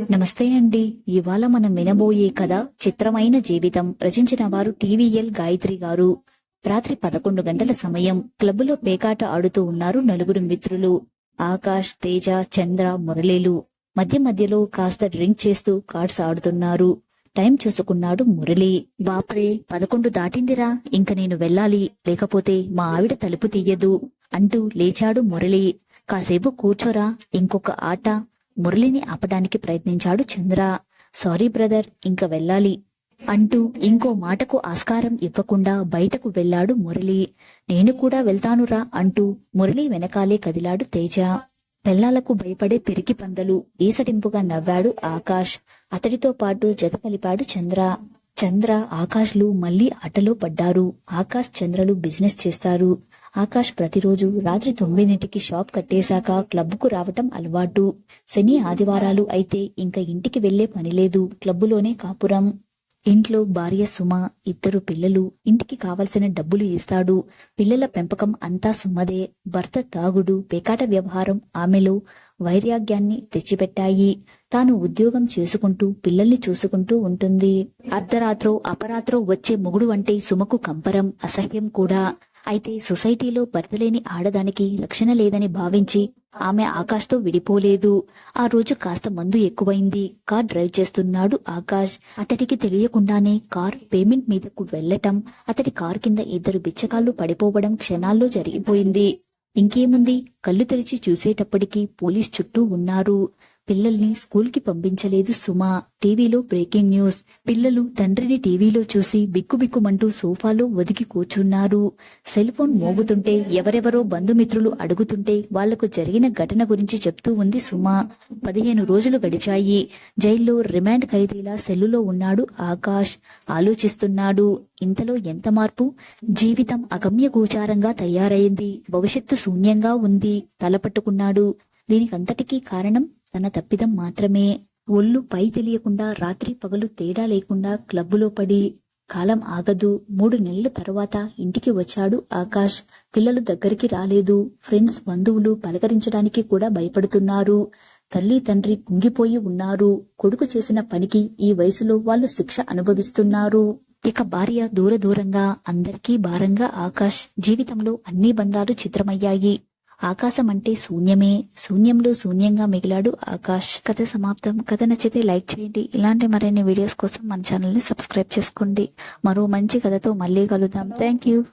నమస్తే అండి. ఇవాళ మనం వినబోయే కథ చిత్రమైన జీవితం రచించిన వారు టీవీఎల్ గాయత్రి గారు. రాత్రి పదకొండు గంటల సమయం క్లబ్లో పేకాట ఆడుతూ ఉన్నారు నలుగురు మిత్రులు. ఆకాష్ తేజ చంద్ర మురళీలు. మధ్య మధ్యలో కాస్త డ్రింక్ చేస్తూ కార్డ్స్ ఆడుతున్నారు. టైం చూసుకున్నాడు మురళి. బాప్రే పదకొండు దాటిందిరా. ఇంక నేను వెళ్ళాలి. లేకపోతే మా ఆవిడ తలుపు తీయదు అంటూ లేచాడు మురళి. కాసేపు కూర్చోరా. ఇంకొక ఆట. మురళిని ఆపడానికి ప్రయత్నించాడు చంద్ర. సారీ బ్రదర్ ఇంక వెళ్ళాలి అంటూ ఇంకో మాటకు ఆస్కారం ఇవ్వకుండా బయటకు వెళ్ళాడు మురళి. నేను కూడా వెళ్తానురా అంటూ మురళి వెనకాలే కదిలాడు తేజ. పెళ్ళాలకు భయపడే పిరికి పందలు ఈసటింపుగా నవ్వాడు ఆకాష్. అతడితో పాటు జత కలిపాడు చంద్ర. చంద్ర ఆకాష్లు మళ్ళీ ఆటలో పడ్డారు. ఆకాష్ చంద్రలు బిజినెస్ చేస్తారు. ఆకాష్ ప్రతిరోజు రాత్రి తొమ్మిదింటికి షాప్ కట్టేశాక క్లబ్కు రావటం అలవాటు. శని ఆదివారాలు అయితే ఇంకా ఇంటికి వెళ్ళే పనిలేదు క్లబ్బులోనే కాపురం. ఇంట్లో భార్య సుమ ఇద్దరు పిల్లలు. ఇంటికి కావలసిన డబ్బులు ఇస్తాడు. పిల్లల పెంపకం అంతా సుమ్మదే భర్త తాగుడు పేకాట వ్యవహారం ఆమెలో వైరాగ్యాన్ని తెచ్చిపెట్టాయి. తాను ఉద్యోగం చేసుకుంటూ పిల్లల్ని చూసుకుంటూ ఉంటుంది. అర్ధరాత్రో అపరాత్రో వచ్చే మొగుడు అంటే సుమకు కంపరం అసహ్యం కూడా. అయితే సొసైటీలో భర్తలేని ఆడదానికి రక్షణ లేదని భావించి ఆమె ఆకాష్తో విడిపోలేదు. ఆ రోజు కాస్త మందు ఎక్కువైంది. కార్ డ్రైవ్ చేస్తున్నాడు ఆకాష్. అతడికి తెలియకుండానే కార్ పేమెంట్ మీదకు వెళ్ళటం అతడి కార్ కింద ఇద్దరు బిచ్చగాళ్ళు పడిపోవడం క్షణాల్లో జరిగిపోయింది. ఇంకేముంది? కళ్ళు తెరిచి చూసేటప్పటికీ పోలీస్ చుట్టూ ఉన్నారు. పిల్లల్ని స్కూల్కి పంపించలేదు సుమా. టీవీలో బ్రేకింగ్ న్యూస్. పిల్లలు తండ్రిని టీవీలో చూసి బిక్కుబిక్కుమంటూ సోఫాలో ఒదిగి కూర్చున్నారు. సెల్ ఫోన్ మోగుతుంటే ఎవరెవరో బంధుమిత్రులు అడుగుతుంటే వాళ్ళకు జరిగిన ఘటన గురించి చెప్తూ ఉంది సుమా. పదిహేను రోజులు గడిచాయి. జైల్లో రిమాండ్ ఖైదీలా సెల్లులో ఉన్నాడు ఆకాష్. ఆలోచిస్తున్నాడు ఇంతలో ఎంత మార్పు? జీవితం అగమ్య గోచారంగా తయారైంది. భవిష్యత్తు శూన్యంగా ఉంది. తలపట్టుకున్నాడు. దీనికంతటికీ కారణం? తన తప్పిదం మాత్రమే. ఒళ్ళు పై తెలియకుండా రాత్రి పగలు తేడా లేకుండా క్లబ్బులో పడి కాలం ఆగదు. మూడు నెలల తర్వాత ఇంటికి వచ్చాడు ఆకాష్. పిల్లలు దగ్గరికి రాలేదు. ఫ్రెండ్స్ బంధువులు పలకరించడానికి కూడా భయపడుతున్నారు. తల్లి తండ్రి కుంగిపోయి ఉన్నారు. కొడుకు చేసిన పనికి ఈ వయసులో వాళ్ళు శిక్ష అనుభవిస్తున్నారు. ఇక భార్య దూర దూరంగా అందరికీ భారంగా ఆకాష్. జీవితంలో అన్ని బంధాలు చిత్రమయ్యాయి. ఆకాశం అంటే శూన్యమే. శూన్యంలో శూన్యంగా మిగిలాడు ఆకాష్. కథ సమాప్తం. కథ నచ్చితే లైక్ చేయండి. ఇలాంటి మరిన్ని వీడియోస్ కోసం మన ఛానల్ని సబ్స్క్రైబ్ చేసుకోండి. మరో మంచి కథతో మళ్ళీ కలుద్దాం. Thank you